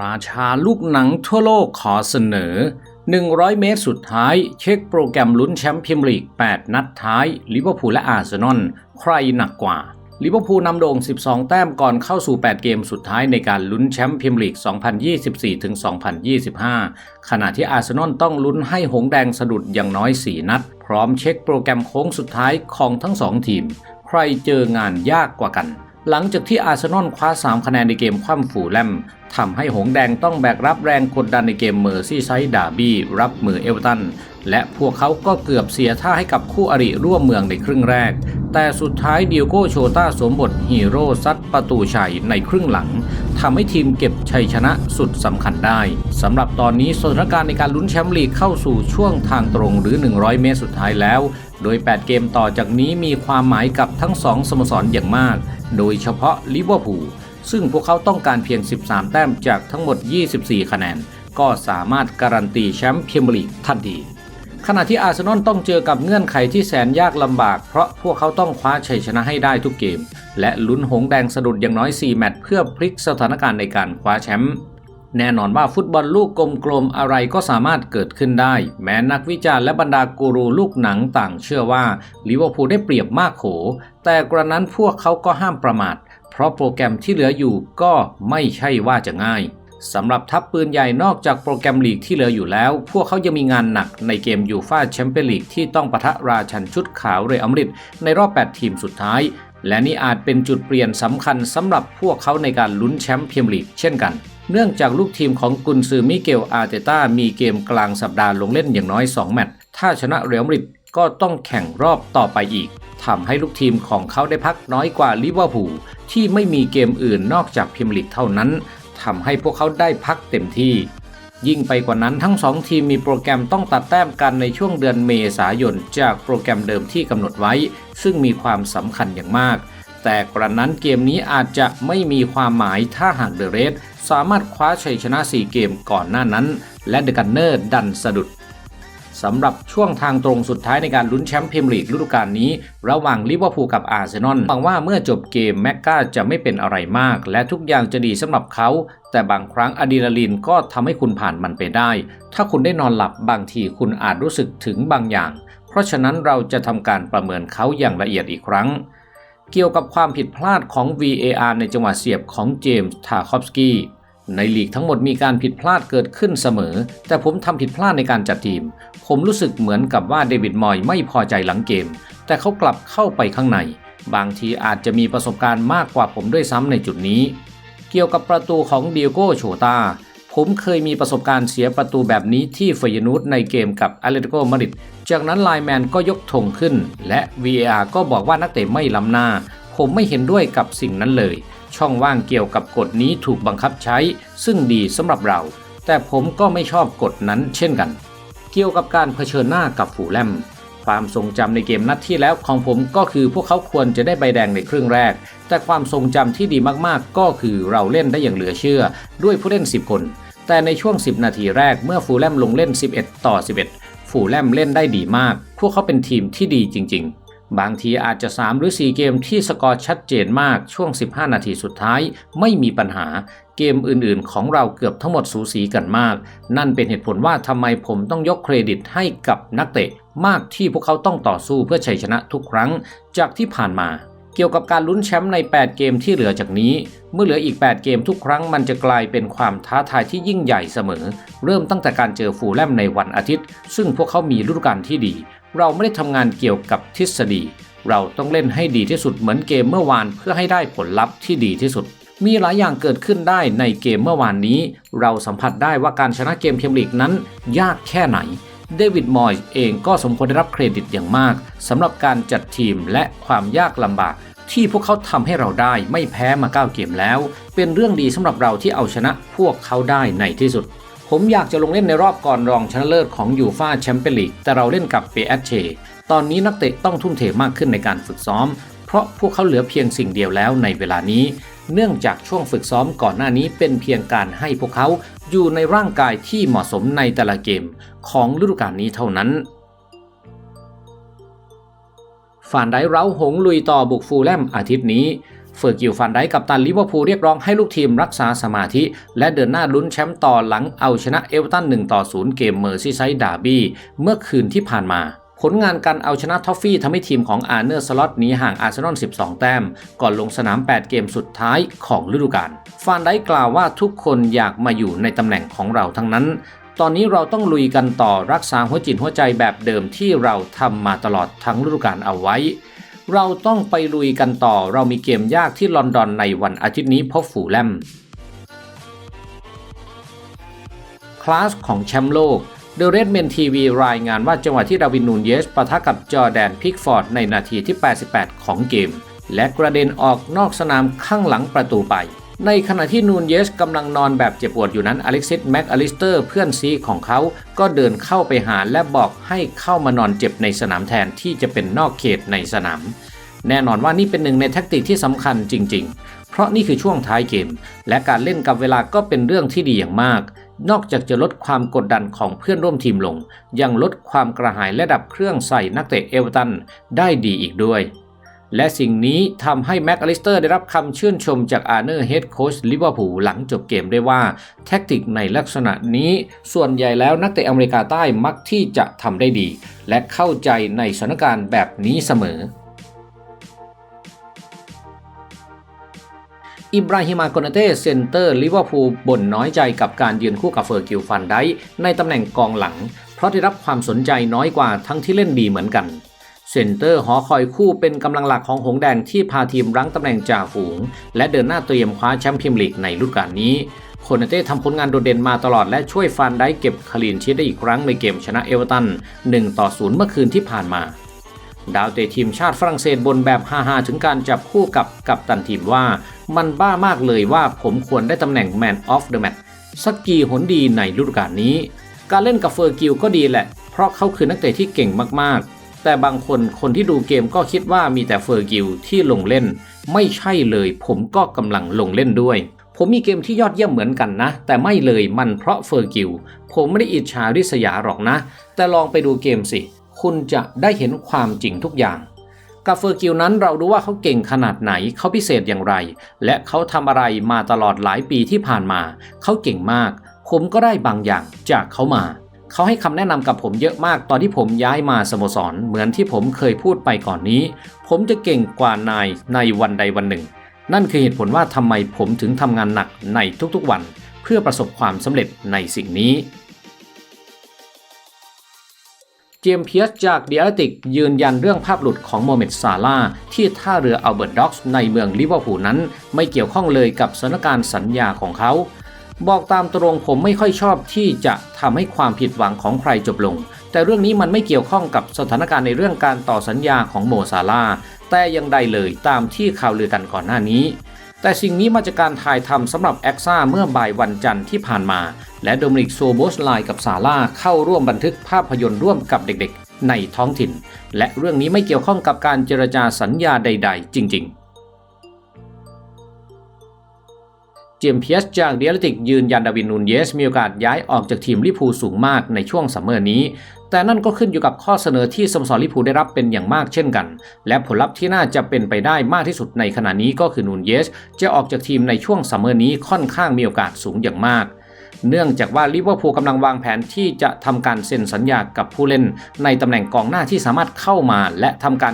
ราชาลูกหนังทั่วโลกขอเสนอ 100 เมตรสุดท้ายเช็คโปรแกรมลุ้นแชมป์พรีเมียร์ลีก 8 นัดท้ายลิเวอร์พูลและอาร์เซนอลใครหนักกว่าลิเวอร์พูลนำโด่ง 12 แต้มก่อนเข้าสู่ 8 เกมสุดท้ายในการลุ้นแชมป์พรีเมียร์ลีก 2024-2025 ขณะที่อาร์เซนอลต้องลุ้นให้หงแดงสะดุดอย่างน้อย 4 นัด พร้อมเช็คโปรแกรมโค้งสุดท้ายของทั้ง 2 ทีม ใครเจองานยากกว่ากัน หลังจากที่อาร์เซนอลคว้า 3 คะแนนในเกมคว่ำฝูแลม ทำให้หงแดงต้องแบกรับแรงกดดันในเกมเมอร์ซี่ไซด์ดาร์บี้รับมือเอเวอร์ตัน และพวกเขาก็เกือบเสียท่าให้กับคู่อริร่วมเมืองในครึ่งแรก แต่สุดท้ายเดียโกโชต้าสวมบทฮีโร่ซัดประตูชัยในครึ่งหลังทำให้ทีมเก็บชัยชนะสุดสำคัญได้สำหรับตอนนี้สถานการณ์ในการลุ้นแชมป์ลีกเข้าสู่ช่วงทางตรงหรือ 100 เมตรสุดท้ายแล้ว โดย 8 เกมต่อจากนี้มีความหมายกับทั้ง2สโมสรอย่างมาก โดยเฉพาะลิเวอร์พูล ซึ่งพวกเขาต้องการเพียง 13 แต้มจากทั้งหมด 24 คะแนน ก็สามารถการันตีแชมป์พรีเมียร์ลีกทันที ขณะที่อาร์เซนอลต้องเจอกับเงื่อนไขที่แสนยากลำบาก เพราะพวกเขาต้องคว้าชัยชนะให้ได้ทุกเกม และลุ้นหงแดงสะดุดอย่างน้อย 4 แมตช์เพื่อพลิกสถานการณ์ในการคว้าแชมป์แน่นอนว่าฟุตบอลลูกกลมๆอะไรก็สามารถเกิดขึ้นได้ แม้นักวิจารณ์และบรรดากูรูลูกหนังต่างเชื่อว่าลิเวอร์พูลได้เปรียบมากโข แต่กระนั้นพวกเขาก็ห้ามประมาท ราะโปรแกรมที่เหลืออยู่ก็ไม่ใช่ว่าจะง่ายสำหรับทัพปืนใหญ่นอกจากโปรแกรมลีกที่เหลืออยู่แล้ว พวกเขายังมีงานหนักในเกมยูฟาแชมเปี้ยนลีกที่ต้องปะทะราชันชุดขาวเรอัลมาดริดในรอบ 8 ทีมสุดท้าย และนี่อาจเป็นจุดเปลี่ยนสำคัญสำหรับพวกเขาในการลุ้นแชมป์เมียร์ลีกเช่นกัน เนื่องจากลูกทีมของกุนซือมิเกลอาร์เตต้ามีเกมกลางสัปดาห์ลงเล่นอย่างน้อย 2 แมตช์ถ้าชนะเรอัลมาดริดก็ต้องแข่งรอบต่อไปอีก ทำให้ลูกทีมของเขาได้พักน้อยกว่าลิเวอร์พูลที่ไม่มีเกมอื่นนอกจากพรีเมียร์ลีกเท่านั้นทำให้พวกเขาได้พักเต็มที่ ยิ่งไปกว่านั้นทั้งสองทีมมีโปรแกรมต้องตัดแต้มกันในช่วงเดือนเมษายนจากโปรแกรมเดิมที่กำหนดไว้ ซึ่งมีความสำคัญอย่างมาก แต่กระนั้นเกมนี้อาจจะไม่มีความหมายถ้าหากเดอะเรสสามารถคว้าชัยชนะ 4 เกมก่อนหน้านั้น และเดอะกันเนอร์ดันสะดุด สำหรับช่วงทางตรงสุดท้ายในการลุ้นแชมป์พรีเมียร์ลีกฤดูกาลนี้ ระหว่างลิเวอร์พูลกับอาร์เซนอลหวังว่าเมื่อจบเกมแม็กกาจะไม่เป็นอะไรมาก และทุกอย่างจะดีสำหรับเขา แต่บางครั้งอะดรีนาลีนก็ทำให้คุณผ่านมันไปได้ ถ้าคุณได้นอนหลับบางทีคุณอาจรู้สึกถึงบางอย่าง เพราะฉะนั้นเราจะทำการประเมินเขาอย่างละเอียดอีกครั้งเกี่ยวกับความผิดพลาดของ VAR ในจังหวะเสียบของเจมส์ ทาคอฟสกี้ ในลีกทั้งหมดมีการผิดพลาดเกิดขึ้นเสมอ แต่ผมทำผิดพลาดในการจัดทีม ผมรู้สึกเหมือนกับว่าเดวิดมอยไม่พอใจหลังเกม แต่เขากลับเข้าไปข้างใน บางทีอาจจะมีประสบการณ์มากกว่าผมด้วยซ้ำในจุดนี้ เกี่ยวกับประตูของเดียโกโชตาผมเคยมีประสบการณ์เสียประตูแบบนี้ที่เฟยนูสในเกมกับอเลติโกมาริดจากนั้นไลแมนก็ยกธงขึ้น และ VAR ก็บอกว่านักเตะไม่ล้ำหน้า ผมไม่เห็นด้วยกับสิ่งนั้นเลย ช่องว่างเกี่ยวกับกฎนี้ถูกบังคับใช้ ซึ่งดีสำหรับเรา แต่ผมก็ไม่ชอบกฎนั้นเช่นกัน เกี่ยวกับการเผชิญหน้ากับฝูแลมความทรงจำในเกมนัดที่แล้วของผมก็คือพวกเขาควรจะได้ใบแดงในครึ่งแรก แต่ความทรงจำที่ดีมากๆ ก็คือเราเล่นได้อย่างเหลือเชื่อ ด้วยผู้เล่น 10 คน แต่ในช่วง 10 นาทีแรกเมื่อฟูลแลมลงเล่น 11 ต่อ 11 ฟูลแลมเล่นได้ดีมาก พวกเขาเป็นทีมที่ดีจริง ๆ บางทีอาจจะ 3 หรือ 4 เกมที่สกอร์ชัดเจนมากช่วง 15 นาทีสุดท้ายไม่มีปัญหา เกมอื่นๆ ของเราเกือบทั้งหมดสูสีกันมาก นั่นเป็นเหตุผลว่าทำไมผมต้องยกเครดิตให้กับนักเตะ มากที่พวกเขาต้องต่อสู้เพื่อชัยชนะทุกครั้งจากที่ผ่านมา เกี่ยวกับการลุ้นแชมป์ใน 8 เกมที่เหลือจากนี้ เมื่อเหลืออีก 8 เกมทุกครั้งมันจะกลายเป็นความท้าทายที่ยิ่งใหญ่เสมอ เริ่มตั้งแต่การเจอฟูลแลมในวันอาทิตย์ ซึ่งพวกเขามีฤดูกาลที่ดี เราไม่ได้ทำงานเกี่ยวกับทฤษฎี เราต้องเล่นให้ดีที่สุดเหมือนเกมเมื่อวานเพื่อให้ได้ผลลัพธ์ที่ดีที่สุด มีหลายอย่างเกิดขึ้นได้ในเกมเมื่อวานนี้ เราสัมผัสได้ว่าการชนะเกมเมียร์ลีกนั้น ยากแค่ไหน เดวิดมอยส์เองก็สมควรได้รับเครดิตอย่างมากสำหรับการจัดทีมและความยากลำบากที่พวกเขาทำให้เราได้ไม่แพ้มา 9 เกมแล้ว เป็นเรื่องดีสำหรับเราที่เอาชนะพวกเขาได้ในที่สุด ผมอยากจะลงเล่นในรอบก่อนรองชนะเลิศของยูฟาแชมเปี้ยนลีกแต่เราเล่นกับเปแอเชตอนนี้นักเตะต้องทุ่มเทมากขึ้นในการฝึกซ้อม เพราะพวกเขาเหลือเพียงสิ่งเดียวแล้วในเวลานี้ เนื่องจากช่วงฝึกซ้อมก่อนหน้านี้เป็นเพียงการให้พวกเขา อยู่ในร่างกายที่เหมาะสมในแต่ละเกมของฤดูกาลนี้เท่านั้นฟานไดเร้าหงลุยต่อบุกฟูลแลมอาทิตย์นี้เฟอร์กิวฟานไดกับตันลิเวอร์พูลเรียกร้องให้ลูกทีมรักษาสมาธิ และเดินหน้าลุ้นแชมป์ต่อหลังเอาชนะเอเวอร์ตัน1ต่อ0เกมเมอร์ซีไซด์ดาร์บี้เมื่อคืนที่ผ่านมา ผลงานการเอาชนะทอฟฟี่ทำให้ทีมของอาร์เนอร์สล็อตหนีห่างอาร์เซนอล 12 แต้ม ก่อนลงสนาม 8 เกมสุดท้ายของฤดูกาล ฟานได้กล่าวว่าทุกคนอยากมาอยู่ในตำแหน่งของเราทั้งนั้น ตอนนี้เราต้องลุยกันต่อรักษาหัวจิตหัวใจแบบเดิมที่เราทำมาตลอดทั้งฤดูกาลเอาไว้ เราต้องไปลุยกันต่อ เรามีเกมยากที่ลอนดอนในวันอาทิตย์นี้พบฝูแลมคลาสของแชมป์โลก เดอะเรดเมนทีวีรายงานว่าจังหวะที่ดาวินนูนเยสปะทะกับจอแดนพิกฟอร์ดในนาทีที่ 88 ของเกม และกระเด็นออกนอกสนามข้างหลังประตูไป ในขณะที่นูนเยสกำลังนอนแบบเจ็บปวดอยู่นั้นอเล็กซิสแม็กอลิสเตอร์เพื่อนซีของเขา ก็เดินเข้าไปหาและบอกให้เข้ามานอนเจ็บในสนามแทนที่จะเป็นนอกเขตในสนาม แน่นอนว่านี่เป็นหนึ่งในแท็กติกที่สำคัญจริง ๆ เพราะนี่คือช่วงท้ายเกม และการเล่นกับเวลาก็เป็นเรื่องที่ดีอย่างมาก นอกจากจะลดความกดดันของเพื่อนร่วมทีมลง ยังลดความกระหายและดับเครื่องใส่นักเตะเอเวอร์ตันได้ดีอีกด้วย และสิ่งนี้ทำให้แม็กอลิสเตอร์ได้รับคำชื่นชมจากอาร์เนอร์เฮดโค้ชลิเวอร์พูลหลังจบเกมได้ว่า แท็กติกในลักษณะนี้ส่วนใหญ่แล้วนักเตะอเมริกาใต้มักที่จะทำได้ดี และเข้าใจในสถานการณ์แบบนี้เสมอ อิบราฮิมาโกนเต้เซนเตอร์ลิเวอร์พูลบ่นน้อยใจกับการยืนคู่กับเฟอร์กิลฟันไดในตำแหน่งกองหลัง เพราะได้รับความสนใจน้อยกว่าทั้งที่เล่นดีเหมือนกันเซนเตอร์หอคอยคู่เป็นกำลังหลักของหงแดงที่พาทีมรั้งตำแหน่งจ่าฝูง และเดินหน้าเตรียมคว้าแชมป์พรีเมียร์ลีกในฤดูกาลนี้โคนาเต้ทำผลงานโดดเด่นมาตลอดและช่วยฟันได้เก็บคลีนชีทได้อีกครั้งในเกมชนะเอเวอร์ตัน1ต่อ0เมื่อคืนที่ผ่านมา ดาวเตะทีมชาติฝรั่งเศสบนแบบฮาๆถึงการจับคู่กับกัปตันทีมว่า มันบ้ามากเลยว่าผมควรได้ตำแหน่ง Man of the Match สักกี่หนดีในฤดูกาลนี้ การเล่นกับเฟอร์กิลก็ดีแหละ เพราะเขาคือนักเตะที่เก่งมากๆ แต่บางคนคนที่ดูเกมก็คิดว่ามีแต่เฟอร์กิลที่ลงเล่น ไม่ใช่เลย ผมก็กำลังลงเล่นด้วยผมมีเกมที่ยอดเยี่ยมเหมือนกันนะ แต่ไม่เลยมันเพราะเฟอร์กิล ผมไม่ได้อิจฉาริษยาหรอกนะ แต่ลองไปดูเกมสิ คุณจะได้เห็นความจริงทุกอย่างกับเฟอร์กิลนั้นเรารู้ว่าเขาเก่งขนาดไหน เขาพิเศษอย่างไร และเขาทำอะไรมาตลอดหลายปีที่ผ่านมา เขาเก่งมาก ผมก็ได้บางอย่างจากเขามา เขาให้คำแนะนำกับผมเยอะมากตอนที่ผมย้ายมาสโมสร เหมือนที่ผมเคยพูดไปก่อนนี้ ผมจะเก่งกว่านายในวันใดวันหนึ่ง นั่นคือเหตุผลว่าทำไมผมถึงทำงานหนักในทุกๆวัน เพื่อประสบความสำเร็จในสิ่งนี้ เจมเพียสจากเดียร์ติกยืนยันเรื่องภาพหลุดของโมเมดซาลาที่ท่าเรืออัลเบิร์ตด็อกส์ในเมืองลิเวอร์พูลนั้น ไม่เกี่ยวข้องเลยกับสถานการณ์สัญญาของเขา บอกตามตรงผมไม่ค่อยชอบที่จะทำให้ความผิดหวังของใครจบลง แต่เรื่องนี้มันไม่เกี่ยวข้องกับสถานการณ์ในเรื่องการต่อสัญญาของโมซาลาแต่ยังใดเลยตามที่ข่าวลือกันก่อนหน้านี้ แต่สิ่งนี้มาจากการถ่ายทำสำหรับแอคซ่าเมื่อบ่ายวันจันทร์ที่ผ่านมา และโดมินิกโซโบสไลกับซาร่าเข้าร่วมบันทึกภาพยนตร์ร่วมกับเด็กๆ ในท้องถิ่น และเรื่องนี้ไม่เกี่ยวข้องกับการเจรจาสัญญาใด ๆ จริง ๆ เจมเพียสจากเดียร์ติกยืนยันดาวินนูนเยสมีโอกาสย้ายออกจากทีมลิพูสูงมากในช่วงซัมเมอร์นี้ แต่นั่นก็ขึ้นอยู่กับข้อเสนอที่สโมสรลิพูได้รับเป็นอย่างมากเช่นกัน และผลลัพธ์ที่น่าจะเป็นไปได้มากที่สุดในขณะนี้ก็คือนูนเยสจะออกจากทีมในช่วงซัมเมอร์นี้ค่อนข้างมีโอกาสสูงอย่างมากเนื่องจากว่าลิเวอร์พูลกำลังวางแผนที่จะทำการเซ็นสัญญากับผู้เล่น ในตำแหน่งกองหน้าที่สามารถเข้ามาและทำการ